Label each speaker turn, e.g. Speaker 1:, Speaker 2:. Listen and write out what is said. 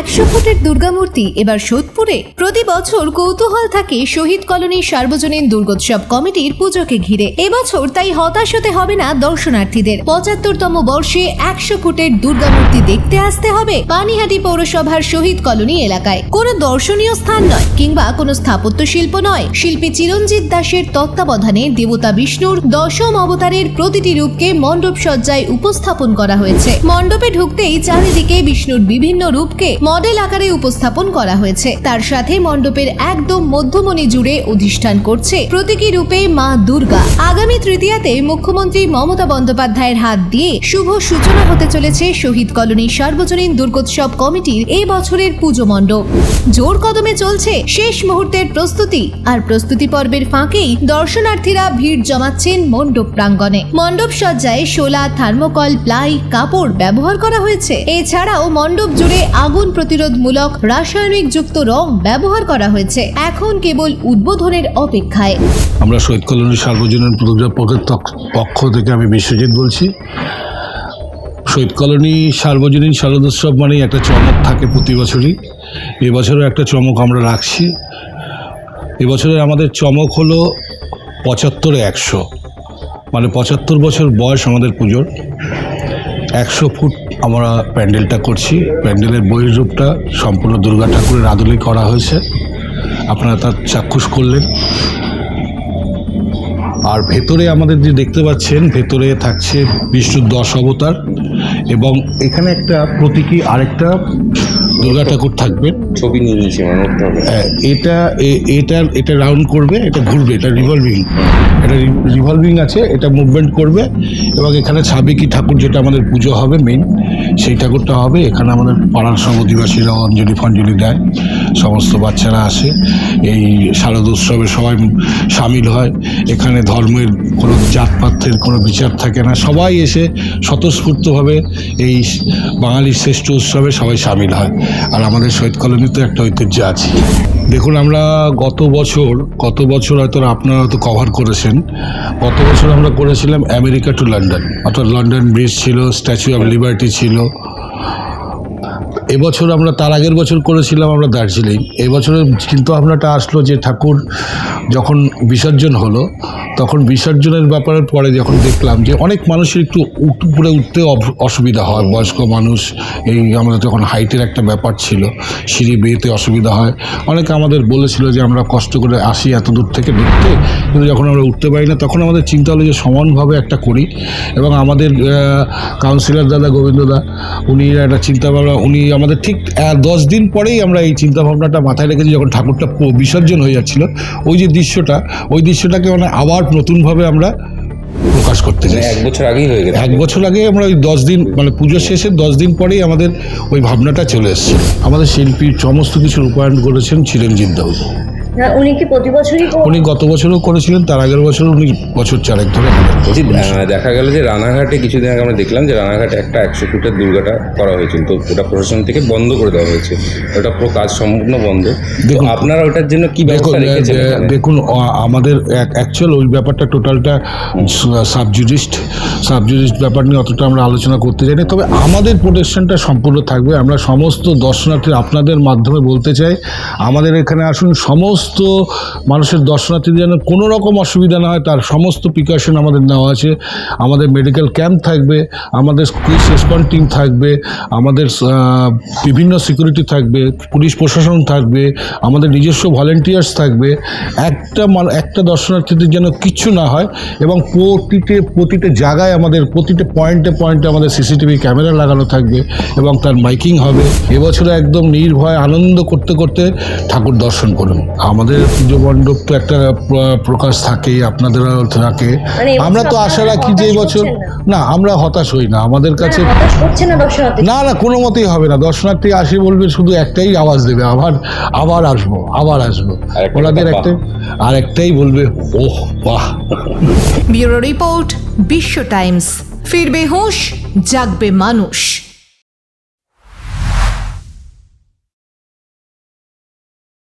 Speaker 1: একশো ফুটের দুর্গামূর্তি এবার সোদপুরে। প্রতি বছর কৌতূহল থাকে শহীদ কলোনি সার্বজনীন দুর্গোৎসব কমিটির পুজোকে ঘিরে। এবছর তাই হতাশ হতে হবে না দর্শনার্থীদের। পঁচাত্তরতম বর্ষে একশো ফুটের দুর্গামূর্তি দেখতে আসতে হবে পানিহাটি পৌরসভার শহীদ কলোনি এলাকায়। কোনো দর্শনীয় স্থান নয়, কিংবা কোনো স্থাপত্য শিল্প নয়। শিল্পী চিরঞ্জিত দাসের তত্ত্বাবধানে দেবতা বিষ্ণুর দশম অবতারের প্রতিটি রূপকে মণ্ডপ সজ্জায় উপস্থাপন করা হয়েছে। মণ্ডপে ঢুকতেই চারিদিকে বিষ্ণুর বিভিন্ন রূপকে মডেল আকারে উপস্থাপন করা হয়েছে। তার সাথে মণ্ডপের একদম মধ্যমণি জুড়ে অধিষ্ঠান করছে। প্রতীকী রূপে মা দুর্গা। আগামী তৃতীয়াতে মুখ্যমন্ত্রী মমতা বন্দ্যোপাধ্যায়ের হাত দিয়ে শুভ সূচনা হতে চলেছে শহীদ কলোনির সার্বজনীন দুর্গোৎসব কমিটির এই বছরের পুজো মণ্ডপ। জোর কদমে চলছে শেষ মুহূর্তের প্রস্তুতি। আর প্রস্তুতি পর্বের ফাঁকেই দর্শনার্থীরা ভিড় জমাচ্ছেন মণ্ডপ প্রাঙ্গণে। মণ্ডপ সজ্জায় শোলা, থার্মোকল, প্লাই, কাপড় ব্যবহার করা হয়েছে। এছাড়াও মণ্ডপ জুড়ে আগুন প্রতিরোধমূলক রাসায়নিক যুক্ত রং ব্যবহার করা হয়েছে। এখন কেবল উদ্বোধনের অপেক্ষায়।
Speaker 2: আমরা শহীদ কলোনি সার্বজনীন প্রযোজকের পক্ষ থেকে আমি বিশ্বজিৎ বলছি। শহীদ কলোনি সার্বজনীন শারদোৎসব মানেই একটা চমক থাকে প্রতি বছরই। এবছরও একটা চমক আমরা রাখছি। এবছরের আমাদের চমক হলো পঁচাত্তরে একশো। মানে পঁচাত্তর বছর বয়স আমাদের পুজোর। একশো ফুট আমরা প্যান্ডেলটা করছি। প্যান্ডেলের বহির্রূপটা সম্পূর্ণ দুর্গা ঠাকুরের আদলেই করা হয়েছে। আপনারা তার চাক্ষুষ করলেন। আর ভেতরে আমাদের যে দেখতে পাচ্ছেন ভেতরে থাকছে বিষ্ণুর দশ অবতার এবং এখানে একটা প্রতীকী আরেকটা দুর্গা ঠাকুর থাকবে।
Speaker 3: ছবি নিয়ে নিয়েছি
Speaker 2: হ্যাঁ, এটা এটা এটা রাউন্ড করবে এটা ঘুরবে এটা রিভলভিং এটা রিভলভিং আছে এটা মুভমেন্ট করবে এবং এখানে সাবেকি ঠাকুর যেটা আমাদের পুজো হবে মেইন সেই ঠাকুরটা হবে। এখানে আমাদের পাড়ার সব অধিবাসীরা অঞ্জলি ফঞ্জলি দেয়। সমস্ত বাচ্চারা আসে। এই শারদ উৎসবে সবাই সামিল হয়। এখানে ধর্মের কোনো জাতপাতের কোনো বিচার থাকে না। সবাই এসে স্বতঃস্ফূর্তভাবে এই বাঙালির শ্রেষ্ঠ উৎসবে সবাই সামিল হয়। আর আমাদের শহীদ কলোনিতে একটা ঐতিহ্য আছে। দেখুন, আমরা গত বছর গত বছর হয়তো আপনারা হয়তো কভার করেছেন। গত বছর আমরা করেছিলাম আমেরিকা টু লন্ডন অর্থাৎ লন্ডন ব্রিজ ছিল স্ট্যাচু অফ লিবার্টি ছিল। এবছর আমরা, তার আগের বছর করেছিলাম আমরা দার্জিলিং। এবছরের চিন্তা ভাবনাটা আসলো যে ঠাকুর যখন বিসর্জন হলো, তখন বিসর্জনের ব্যাপারের পরে যখন দেখলাম যে অনেক মানুষের একটু উপরে উঠতে অসুবিধা হয়। বয়স্ক মানুষ, এই আমাদের তখন হাইটের একটা ব্যাপার ছিল, সিঁড়ি বেয়েতে অসুবিধা হয়। অনেকে আমাদের বলেছিল যে আমরা কষ্ট করে আসি এত দূর থেকে দেখতে, কিন্তু যখন আমরা উঠতে পারি না, তখন আমাদের চিন্তা হলো যে সমানভাবে একটা করি। এবং আমাদের কাউন্সিলর দাদা গোবিন্দদা উনি একটা চিন্তা ভাবনা উনি আমাদের ঠিক দশ দিন পরেই আমরা এই চিন্তা ভাবনাটা মাথায় রেখেছি যখন ঠাকুরটা বিসর্জন হয়ে যাচ্ছিল ওই যে দৃশ্যটা ওই দৃশ্যটাকে মানে আবার নতুনভাবে আমরা প্রকাশ করতে
Speaker 3: মানে
Speaker 2: চাই
Speaker 3: এক বছর আগেই হয়ে গেছে।
Speaker 2: এক বছর আগে আমরা ওই দশ দিন মানে পুজো শেষে দশ দিন পরেই আমাদের ওই ভাবনাটা চলে এসছে আমাদের শিল্পী সমস্ত কিছু রূপায়ণ করেছেন চিরঞ্জিত
Speaker 4: দাউ উনি কি প্রতি বছরই
Speaker 2: উনি গত বছরও করেছিলেন তার আগের বছর উনি বছর চারেক ধরে
Speaker 3: দেখা গেল যে রানাঘাটে কিছুদিন আগে আমরা দেখলাম যে রানাঘাটে একটা একশো ফুটের দুর্গাটা করা হয়েছিল তো ওটা প্রশাসন থেকে বন্ধ করে দেওয়া হয়েছে। ওটা পুরো কাজ সম্পূর্ণ বন্ধ।
Speaker 2: দেখুন,
Speaker 3: আপনারা ওটার জন্য কি ব্যবস্থা রেখেছেন
Speaker 2: দেখুন আমাদের অ্যাকচুয়াল ওই ব্যাপারটা টোটালটা সাবজুডিস্ট সাবজুডিস্ট ব্যাপার নিয়ে অতটা আমরা আলোচনা করতে চাই না। তবে আমাদের প্রোটেকশনটা সম্পূর্ণ থাকবে। আমরা সমস্ত দর্শনার্থী আপনাদের মাধ্যমে বলতে চাই আমাদের এখানে আসুন সমস্ত মানুষের দর্শনার্থীদের যেন কোনো রকম অসুবিধা না হয়, তার সমস্ত প্রিকশন আমাদের নেওয়া আছে। আমাদের মেডিকেল ক্যাম্প থাকবে, আমাদের কুইজ রেসপন্স টিম থাকবে, আমাদের বিভিন্ন সিকিউরিটি থাকবে, পুলিশ প্রশাসন থাকবে, আমাদের নিজস্ব ভলেন্টিয়ার্স থাকবে। একটা একটা দর্শনার্থীদের যেন কিচ্ছু না হয় এবং প্রতিটি প্রতিটি জায়গায় আমাদের, প্রতিটি পয়েন্টে পয়েন্টে আমাদের সিসিটিভি ক্যামেরা লাগানো থাকবে এবং তার মাইকিং হবে। এবছরে একদম নির্ভয় আনন্দ করতে করতে ঠাকুর দর্শন করুন। আমাদের পুজো মণ্ডপ তো একটা প্রকাশ থাকেই আপনাদেরও থাকে।
Speaker 4: মানে
Speaker 2: আমরা তো আশা রাখি যে বছর না? আমরা হতাশ হই না। আমাদের কাছে
Speaker 4: না, না
Speaker 2: কোনো মতেই হবে না। দর্শনার্থী আসে বলবে শুধু একটাই আওয়াজ দেবে আবার আবার আসব আবার আসব। ওনাদের
Speaker 3: কথা,
Speaker 2: একটাই আর একটাই বলবে ওহ বাহ।
Speaker 1: ব্যুরো রিপোর্ট বিশ্ব টাইমস। ফিরবে হুঁশ জাগবে মানুষ।